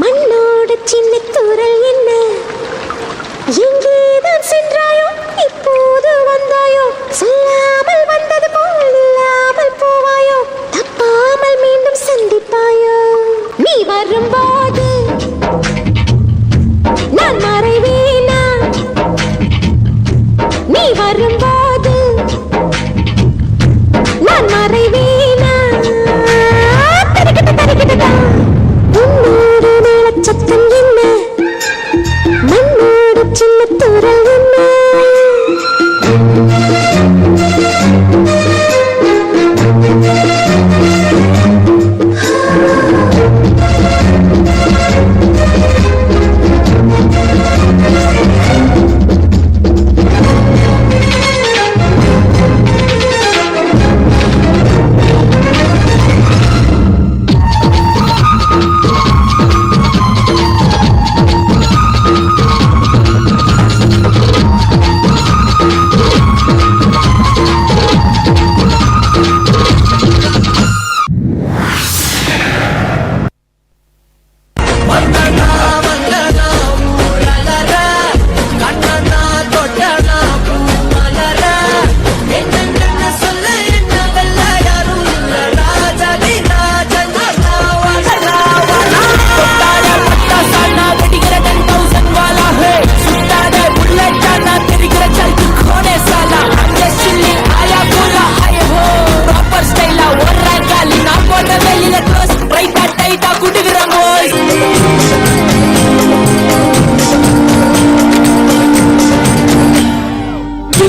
மண்ணோட சின்ன தூரல்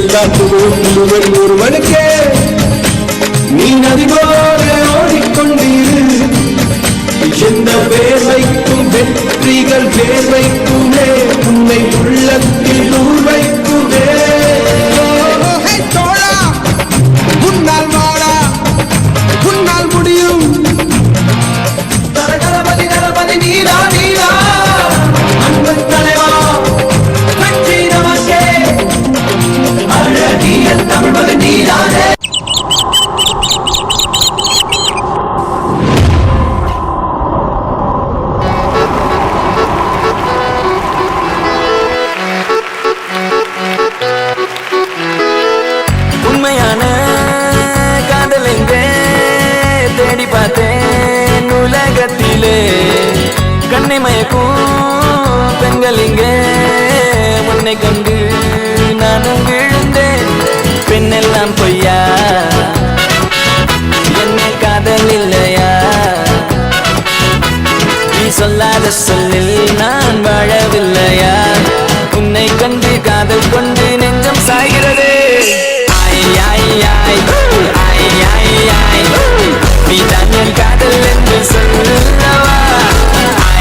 எல்லாத்துக்கும் முழுவன் ஒருவனுக்கே நீ நதி போல ஓடிக்கொண்டிரு. எந்த வேர்வைக்கும் வெற்றிகள் வேர்வைக்குமே உன்னை உள்ளத்தில் நூறு உன்னை கொண்டு நானும் விழுந்தேன். பெண்ணெல்லாம் பொய்யா? என்ன காதல் இல்லையா? நீ சொல்லாத சொல்லில் நான் வாழவில்லையா? உன்னை கண்டு காதல் கொண்டு நெஞ்சம் சாகிறது நீ தான் என் காதல் என்று சொல்லவா?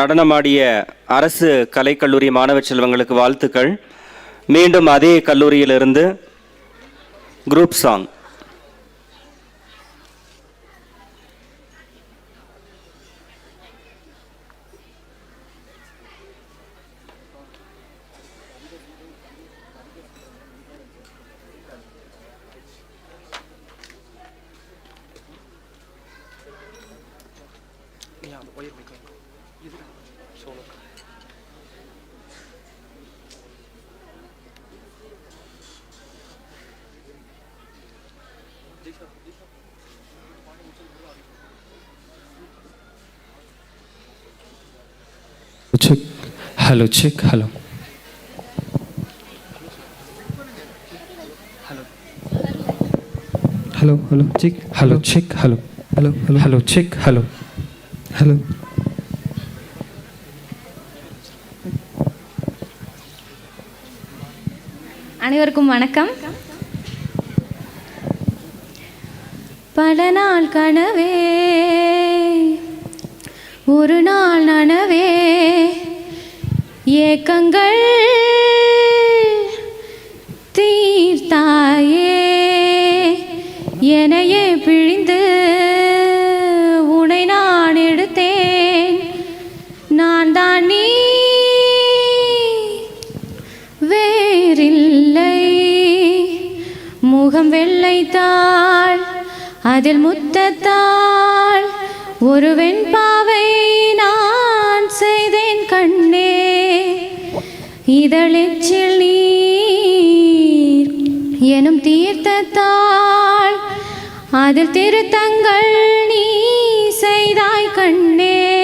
நடனமாடிய அரசு கலைக்கல்லூரி மாணவ செல்வங்களுக்கு வாழ்த்துக்கள். மீண்டும் அதே கல்லூரியிலிருந்து group song check hello check hello hello hello check hello check hello hello hello hello check hello hello அனைவருக்கும் வணக்கம் பல நாள் கனவே ஒரு நாள் நனவே ஏக்கங்கள் தீர்த்தாயே எனையே பிழிந்து உனை நான் எடுத்தேன். நான் தான் நீ வேறில்லை. முகம் வெள்ளைத்தாள் அதில் முத்தத்தாள் ஒரு வெண்பா எனும் தீர்த்தத்தாள் அதில் திருத்தங்கள் நீ செய்தாய் கண்ணே.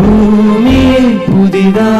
ഭൂമിയിൽ പുതിതാ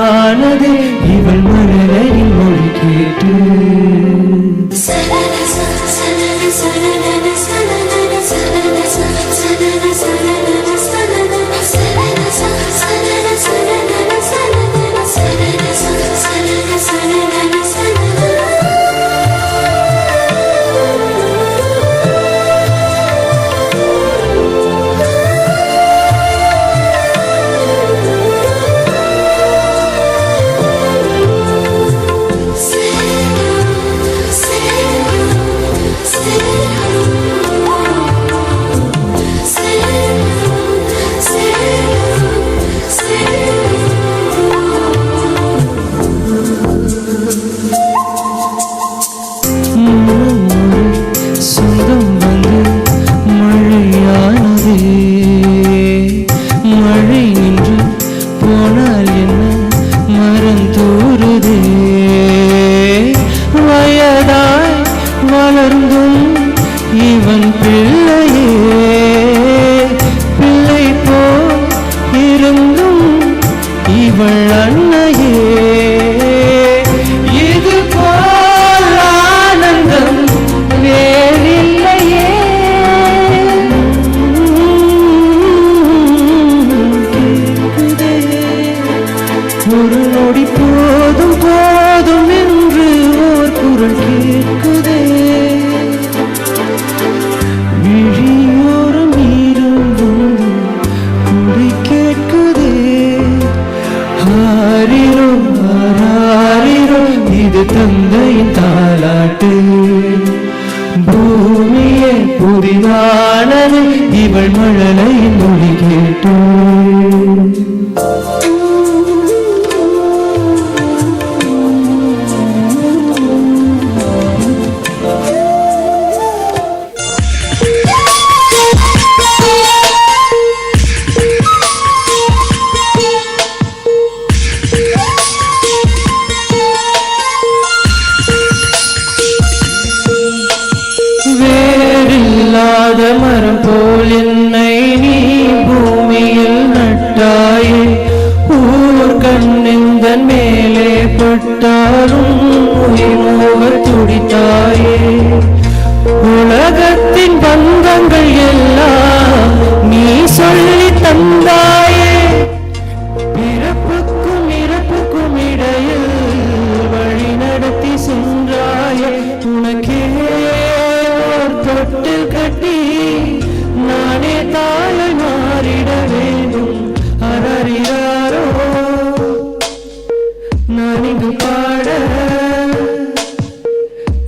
பாட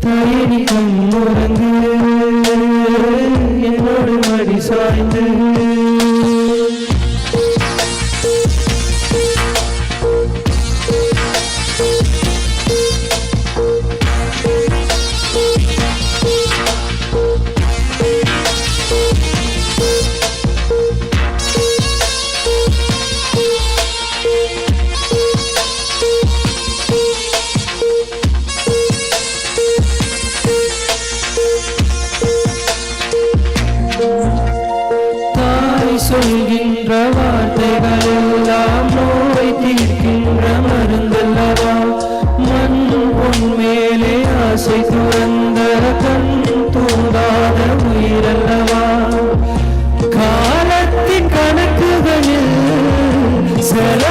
தாயினி கண்ணுறங்கு என்னோடு மடி Say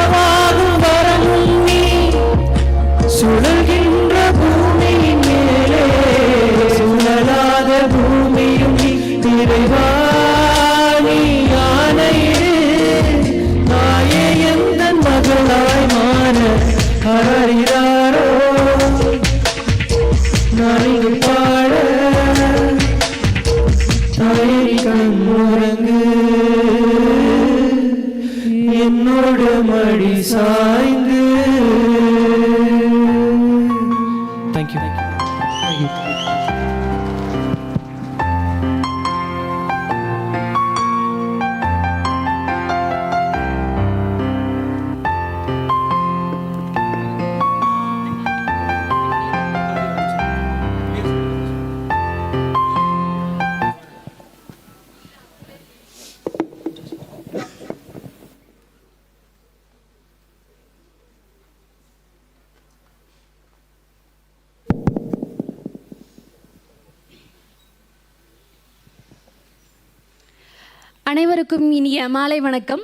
அனைவருக்கும் இனிய மாலை வணக்கம்.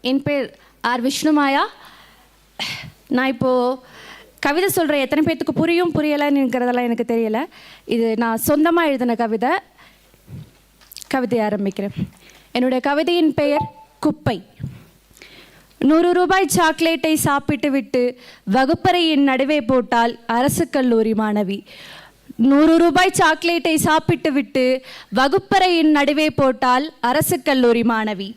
என் பேர் ஆர். விஷ்ணுமாயா. நான் இப்போது கவிதை சொல்கிற எத்தனை பேர்த்துக்கு புரியும் புரியலைன்னுங்கிறதெல்லாம் எனக்கு தெரியல. இது நான் சொந்தமாக எழுதின கவிதை. கவிதை ஆரம்பிக்கிறேன். என்னுடைய கவிதையின் பெயர் குப்பை. நூறு ரூபாய் சாக்லேட்டை சாப்பிட்டு விட்டு வகுப்பறையின் நடுவே போட்டால் அரசு கல்லூரி மாணவி. நூறு ரூபாய் சாக்லேட்டை சாப்பிட்டு விட்டு வகுப்பறையின் நடுவே போட்டால் அரசு கல்லூரி மாணவி.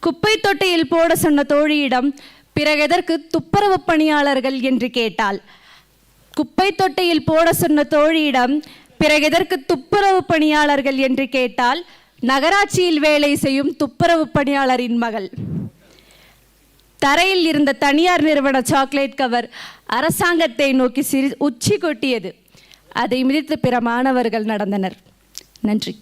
குப்பை தொட்டியில் போட சொன்ன தோழியிடம் பிறகெதற்கு துப்புரவு பணியாளர்கள்? என்று கேட்டாள். குப்பை தொட்டியில் போட சொன்ன தோழியிடம் பிறகெதற்கு துப்புரவு பணியாளர்கள்? என்று கேட்டால் நகராட்சியில் வேலை செய்யும் துப்புரவு பணியாளரின் மகள். தரையில் இருந்த தனியார் நிறுவன சாக்லேட் கவர் அரசாங்கத்தை நோக்கி சிறு உச்சி கொட்டியது. அதை மிதித்து பிற மாணவர்கள் நடந்தனர். நன்றி.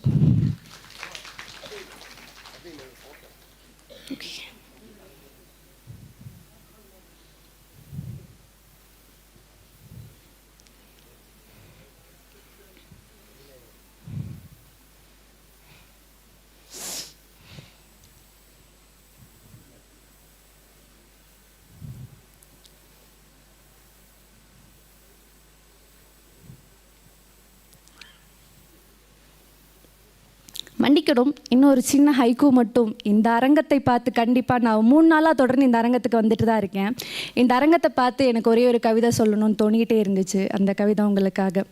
மன்னிக்கணும். இன்னும் ஒரு சின்ன ஹைக்கூ மட்டும். இந்த அரங்கத்தை பார்த்து கண்டிப்பாக நான் மூணு நாளாக தொடர்ந்து இந்த அரங்கத்துக்கு வந்துட்டு தான் இருக்கேன். இந்த அரங்கத்தை பார்த்து எனக்கு ஒரே ஒரு கவிதை சொல்லணும்னு தோணிக்கிட்டே இருந்துச்சு அந்த கவிதை உங்களுக்காக.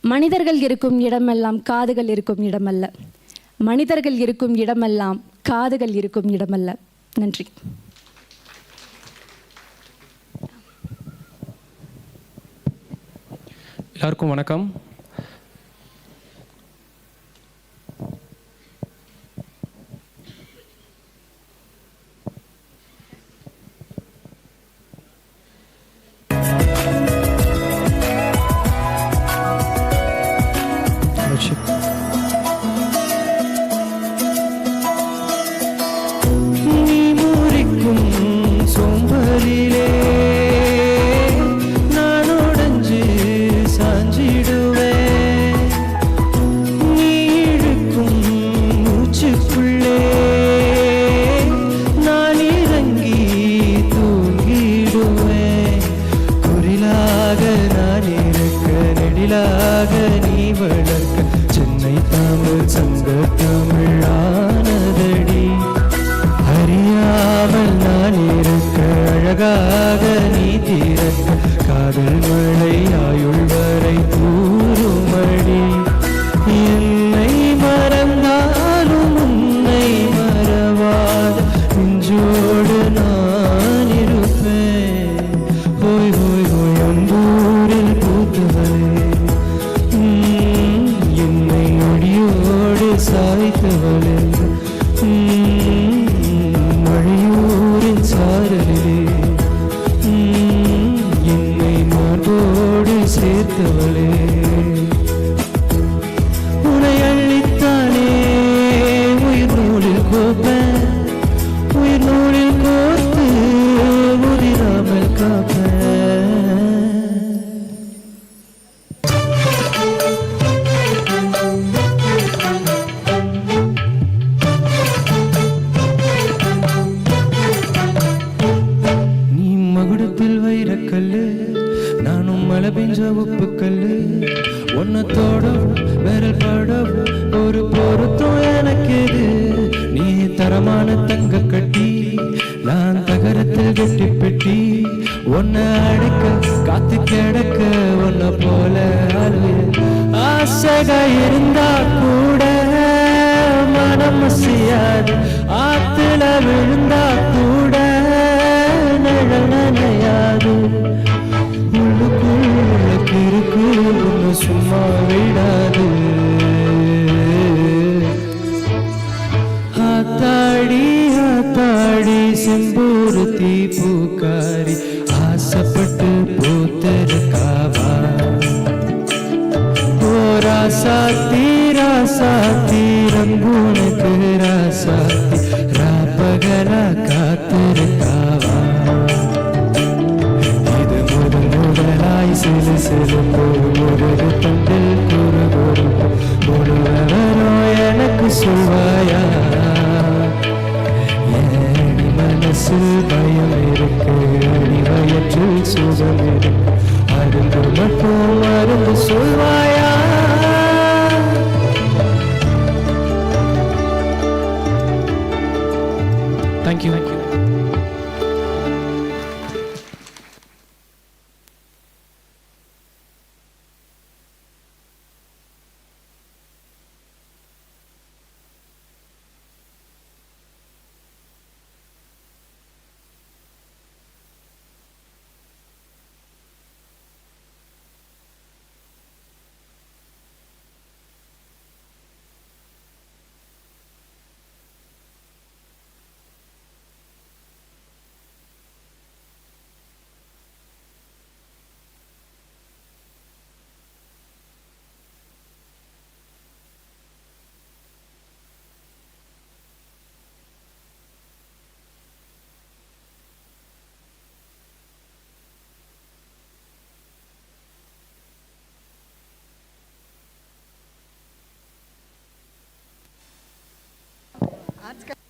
மனிதர்கள் இருக்கும் இடமெல்லாம் காதுகள் இருக்கும் இடமல்ல. மனிதர்கள் இருக்கும் இடமெல்லாம் காதுகள் இருக்கும் இடமல்ல. நன்றி. எல்லாருக்கும் வணக்கம். Thank you. That's good.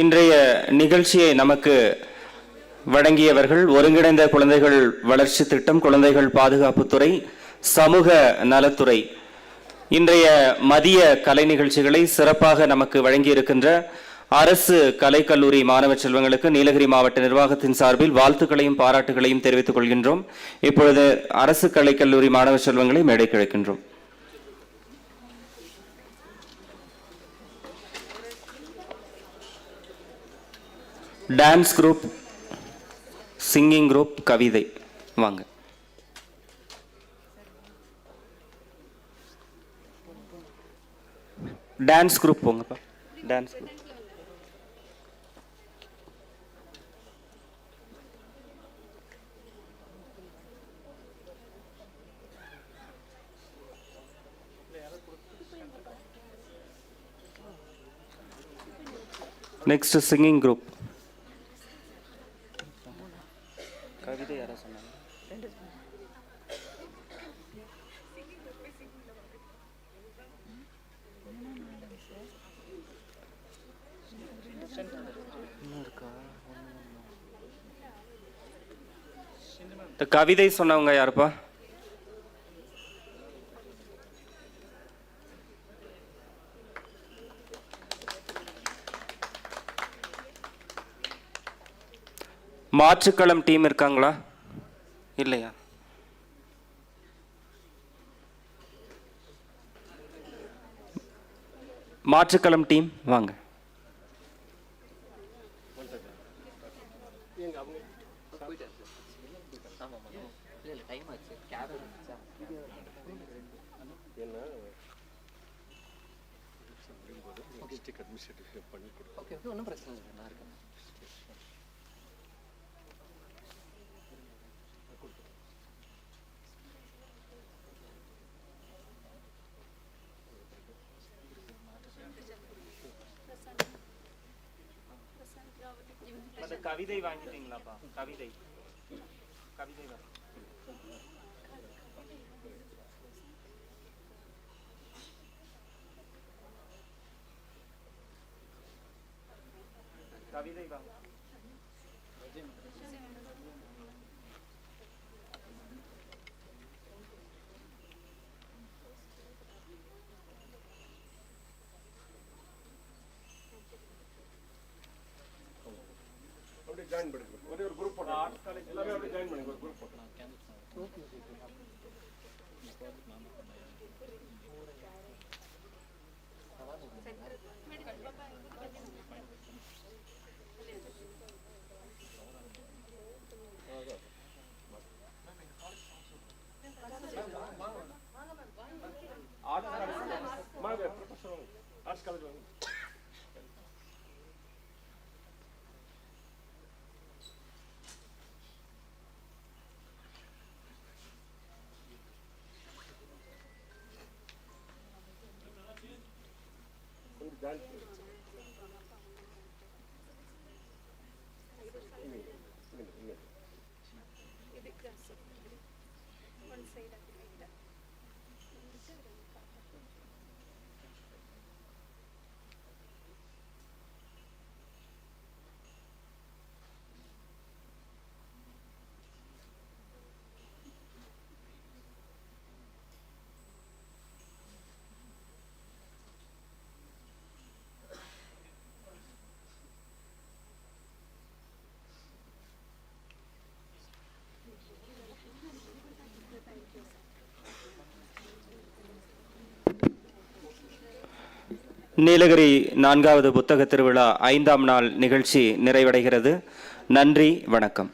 இன்றைய நிகழ்ச்சியை நமக்கு வழங்கியவர்கள் ஒருங்கிணைந்த குழந்தைகள் வளர்ச்சி திட்டம் குழந்தைகள் பாதுகாப்புத்துறை சமூக நலத்துறை. இன்றைய மதிய கலை நிகழ்ச்சிகளை சிறப்பாக நமக்கு வழங்கியிருக்கின்ற அரசு கலைக்கல்லூரி மாணவ செல்வங்களுக்கு நீலகிரி மாவட்ட நிர்வாகத்தின் சார்பில் வாழ்த்துக்களையும் பாராட்டுகளையும் தெரிவித்துக் கொள்கின்றோம். இப்பொழுது அரசு கலைக்கல்லூரி மாணவ செல்வங்களை மேடை கிடைக்கின்றோம் டான்ஸ் குரூப் சிங்கிங் குரூப் கவிதை. வாங்க. டான்ஸ் குரூப் போங்கப்பா. Dance group next singing group இந்த கவிதை சொன்னவங்க யாருப்பா? மாற்றுக்களம் டீம் இருக்காங்களா? இல்லையா? மாற்றுக்களம் டீம் வாங்க. ஒன்றும் பிரச்சனை இல்லை. நான் இருக்கேன். கவிதை வாங்கிட்டீங்களாப்பா கவிதை கவிதை கவிதை வாங்க ஜாயின் பண்ணிக்கணும் ஒரே ஒரு குரூப் போட்டோம் ஆர்ட்ஸ் காலேஜ் எல்லாமே அப்படியே ஜாயின் பண்ணிக்கோ ஒரு குரூப் போட்டோம் மெடிக்கல் நீலகிரி நான்காவது புத்தக திருவிழா ஐந்தாம் நாள் நிகழ்ச்சி நிறைவடைகிறது. நன்றி வணக்கம்.